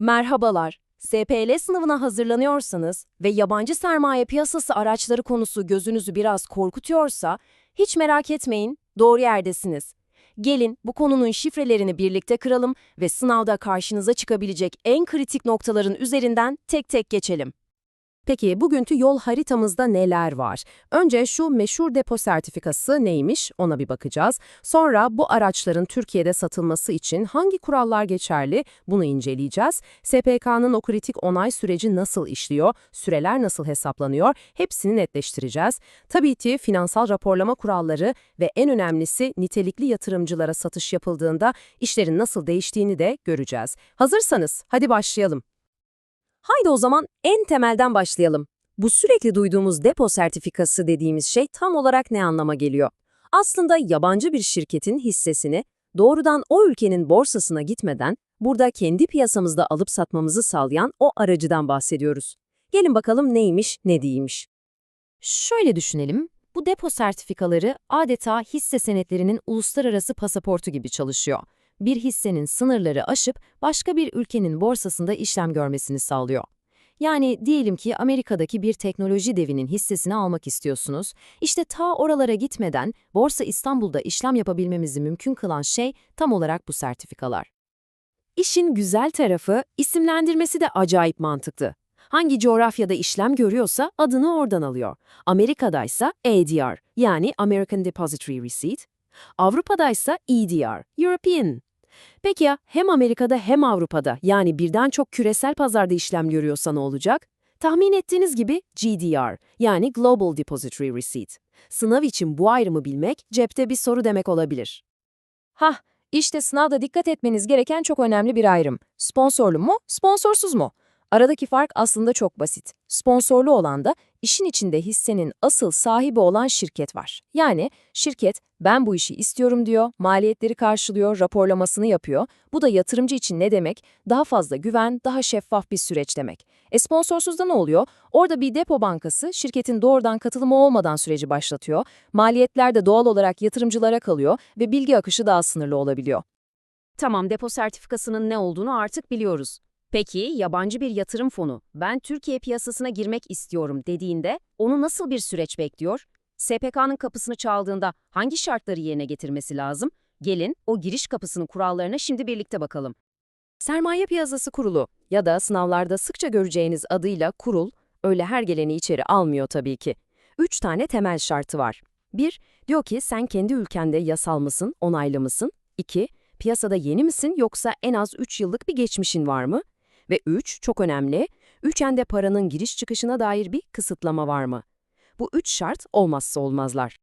Merhabalar. SPL sınavına hazırlanıyorsanız ve yabancı sermaye piyasası araçları konusu gözünüzü biraz korkutuyorsa, hiç merak etmeyin, doğru yerdesiniz. Gelin bu konunun şifrelerini birlikte kıralım ve sınavda karşınıza çıkabilecek en kritik noktaların üzerinden tek tek geçelim. Peki bugünkü yol haritamızda neler var? Önce şu meşhur depo sertifikası neymiş ona bir bakacağız. Sonra bu araçların Türkiye'de satılması için hangi kurallar geçerli bunu inceleyeceğiz. SPK'nın o kritik onay süreci nasıl işliyor, süreler nasıl hesaplanıyor hepsini netleştireceğiz. Tabii ki finansal raporlama kuralları ve en önemlisi nitelikli yatırımcılara satış yapıldığında işlerin nasıl değiştiğini de göreceğiz. Hazırsanız hadi başlayalım. Haydi o zaman en temelden başlayalım. Bu sürekli duyduğumuz depo sertifikası dediğimiz şey tam olarak ne anlama geliyor? Aslında yabancı bir şirketin hissesini doğrudan o ülkenin borsasına gitmeden burada kendi piyasamızda alıp satmamızı sağlayan o aracıdan bahsediyoruz. Gelin bakalım neymiş, ne değilmiş. Şöyle düşünelim, bu depo sertifikaları adeta hisse senetlerinin uluslararası pasaportu gibi çalışıyor bir hissenin sınırları aşıp başka bir ülkenin borsasında işlem görmesini sağlıyor. Yani diyelim ki Amerika'daki bir teknoloji devinin hissesini almak istiyorsunuz. İşte ta oralara gitmeden Borsa İstanbul'da işlem yapabilmemizi mümkün kılan şey tam olarak bu sertifikalar. İşin güzel tarafı isimlendirmesi de acayip mantıklı. Hangi coğrafyada işlem görüyorsa adını oradan alıyor. Amerika'daysa ADR yani American Depository Receipt, Avrupa'daysa EDR, European Peki ya hem Amerika'da hem Avrupa'da yani birden çok küresel pazarda işlem görüyorsa ne olacak? Tahmin ettiğiniz gibi GDR yani Global Depository Receipt. Sınav için bu ayrımı bilmek cepte bir soru demek olabilir. Hah, işte sınavda dikkat etmeniz gereken çok önemli bir ayrım. Sponsorlu mu, sponsorsuz mu? Aradaki fark aslında çok basit. Sponsorlu olan da işin içinde hissenin asıl sahibi olan şirket var. Yani şirket ben bu işi istiyorum diyor, maliyetleri karşılıyor, raporlamasını yapıyor. Bu da yatırımcı için ne demek? Daha fazla güven, daha şeffaf bir süreç demek. E sponsorsuzda ne oluyor? Orada bir depo bankası şirketin doğrudan katılımı olmadan süreci başlatıyor. Maliyetler de doğal olarak yatırımcılara kalıyor ve bilgi akışı daha sınırlı olabiliyor. Tamam depo sertifikasının ne olduğunu artık biliyoruz. Peki yabancı bir yatırım fonu ben Türkiye piyasasına girmek istiyorum dediğinde onu nasıl bir süreç bekliyor? SPK'nın kapısını çaldığında hangi şartları yerine getirmesi lazım? Gelin o giriş kapısının kurallarına şimdi birlikte bakalım. Sermaye Piyasası Kurulu ya da sınavlarda sıkça göreceğiniz adıyla kurul, öyle her geleni içeri almıyor tabii ki. Üç tane temel şartı var. Bir, diyor ki sen kendi ülkende yasal mısın, onaylı mısın? İki, piyasada yeni misin yoksa en az 3 yıllık bir geçmişin var mı? Ve 3, çok önemli, üçende paranın giriş çıkışına dair bir kısıtlama var mı? Bu üç şart olmazsa olmazlar.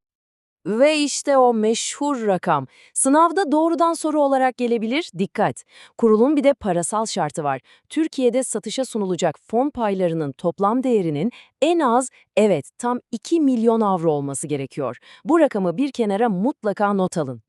Ve işte o meşhur rakam. Sınavda doğrudan soru olarak gelebilir, dikkat. Kurulun bir de parasal şartı var. Türkiye'de satışa sunulacak fon paylarının toplam değerinin en az, evet tam 2 milyon avro olması gerekiyor. Bu rakamı bir kenara mutlaka not alın.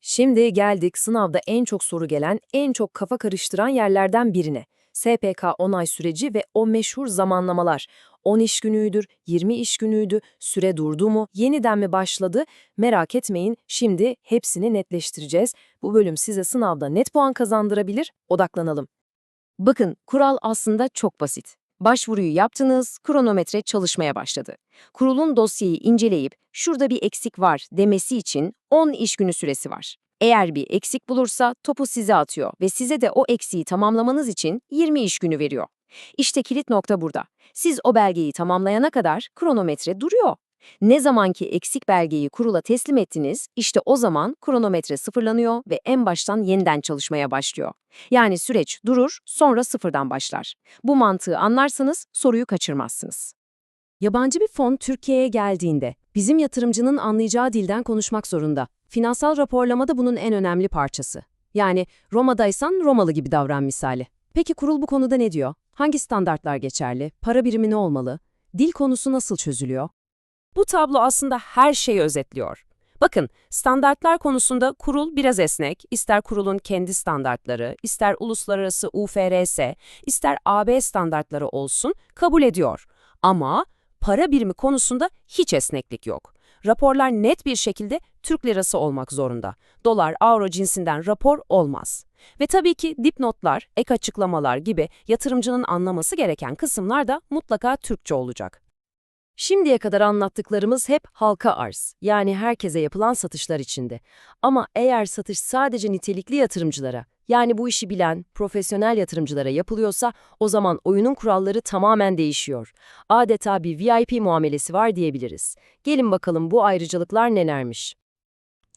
Şimdi geldik sınavda en çok soru gelen, en çok kafa karıştıran yerlerden birine. SPK onay süreci ve o meşhur zamanlamalar. 10 iş günüydür, 20 iş günüydü, süre durdu mu, yeniden mi başladı? Merak etmeyin, şimdi hepsini netleştireceğiz. Bu bölüm size sınavda net puan kazandırabilir, odaklanalım. Bakın, kural aslında çok basit. Başvuruyu yaptınız, kronometre çalışmaya başladı. Kurulun dosyayı inceleyip şurada bir eksik var demesi için 10 iş günü süresi var. Eğer bir eksik bulursa topu size atıyor ve size de o eksiği tamamlamanız için 20 iş günü veriyor. İşte kilit nokta burada. Siz o belgeyi tamamlayana kadar kronometre duruyor. Ne zamanki eksik belgeyi kurula teslim ettiniz, işte o zaman kronometre sıfırlanıyor ve en baştan yeniden çalışmaya başlıyor. Yani süreç durur, sonra sıfırdan başlar. Bu mantığı anlarsanız soruyu kaçırmazsınız. Yabancı bir fon Türkiye'ye geldiğinde bizim yatırımcının anlayacağı dilden konuşmak zorunda. Finansal raporlama da bunun en önemli parçası. Yani Roma'daysan Romalı gibi davran misali. Peki kurul bu konuda ne diyor? Hangi standartlar geçerli? Para birimi ne olmalı? Dil konusu nasıl çözülüyor? Bu tablo aslında her şeyi özetliyor. Bakın, standartlar konusunda kurul biraz esnek, ister kurulun kendi standartları, ister uluslararası UFRS, ister AB standartları olsun kabul ediyor. Ama para birimi konusunda hiç esneklik yok. Raporlar net bir şekilde Türk lirası olmak zorunda. Dolar, avro cinsinden rapor olmaz. Ve tabii ki dipnotlar, ek açıklamalar gibi yatırımcının anlaması gereken kısımlar da mutlaka Türkçe olacak. Şimdiye kadar anlattıklarımız hep halka arz, yani herkese yapılan satışlar içinde. Ama eğer satış sadece nitelikli yatırımcılara, yani bu işi bilen, profesyonel yatırımcılara yapılıyorsa o zaman oyunun kuralları tamamen değişiyor. Adeta bir VIP muamelesi var diyebiliriz. Gelin bakalım bu ayrıcalıklar nelermiş?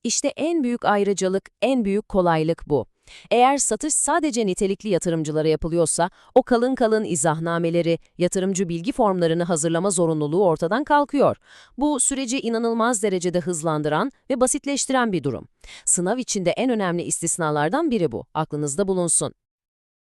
İşte en büyük ayrıcalık, en büyük kolaylık bu. Eğer satış sadece nitelikli yatırımcılara yapılıyorsa, o kalın kalın izahnameleri, yatırımcı bilgi formlarını hazırlama zorunluluğu ortadan kalkıyor. Bu süreci inanılmaz derecede hızlandıran ve basitleştiren bir durum. Sınav içinde en önemli istisnalardan biri bu. Aklınızda bulunsun.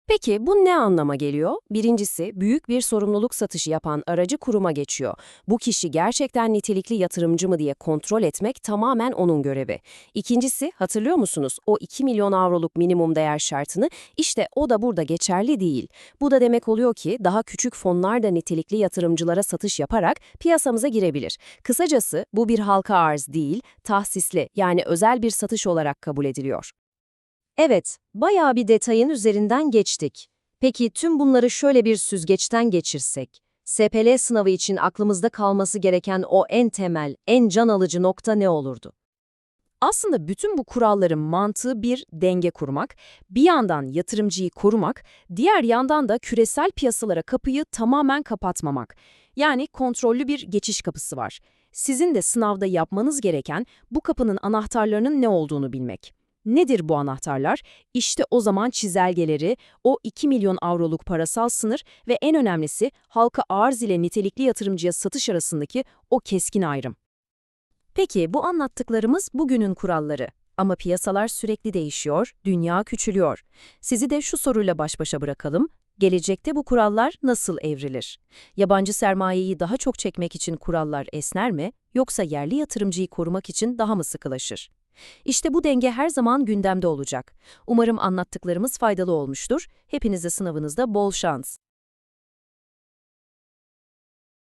Peki bu ne anlama geliyor? Birincisi, büyük bir sorumluluk satışı yapan aracı kuruma geçiyor. Bu kişi gerçekten nitelikli yatırımcı mı diye kontrol etmek tamamen onun görevi. İkincisi, hatırlıyor musunuz o 2 milyon avroluk minimum değer şartını? İşte o da burada geçerli değil. Bu da demek oluyor ki daha küçük fonlar da nitelikli yatırımcılara satış yaparak piyasamıza girebilir. Kısacası bu bir halka arz değil, tahsisli yani özel bir satış olarak kabul ediliyor. Evet, bayağı bir detayın üzerinden geçtik. Peki tüm bunları şöyle bir süzgeçten geçirsek, SPL sınavı için aklımızda kalması gereken o en temel, en can alıcı nokta ne olurdu? Aslında bütün bu kuralların mantığı bir denge kurmak, bir yandan yatırımcıyı korumak, diğer yandan da küresel piyasalara kapıyı tamamen kapatmamak. Yani kontrollü bir geçiş kapısı var. Sizin de sınavda yapmanız gereken bu kapının anahtarlarının ne olduğunu bilmek. Nedir bu anahtarlar? İşte o zaman çizelgeleri, o 2 milyon avroluk parasal sınır ve en önemlisi halka arz ile nitelikli yatırımcıya satış arasındaki o keskin ayrım. Peki bu anlattıklarımız bugünün kuralları. Ama piyasalar sürekli değişiyor, dünya küçülüyor. Sizi de şu soruyla baş başa bırakalım. Gelecekte bu kurallar nasıl evrilir? Yabancı sermayeyi daha çok çekmek için kurallar esner mi, yoksa yerli yatırımcıyı korumak için daha mı sıkılaşır? İşte bu denge her zaman gündemde olacak. Umarım anlattıklarımız faydalı olmuştur. Hepinize sınavınızda bol şans.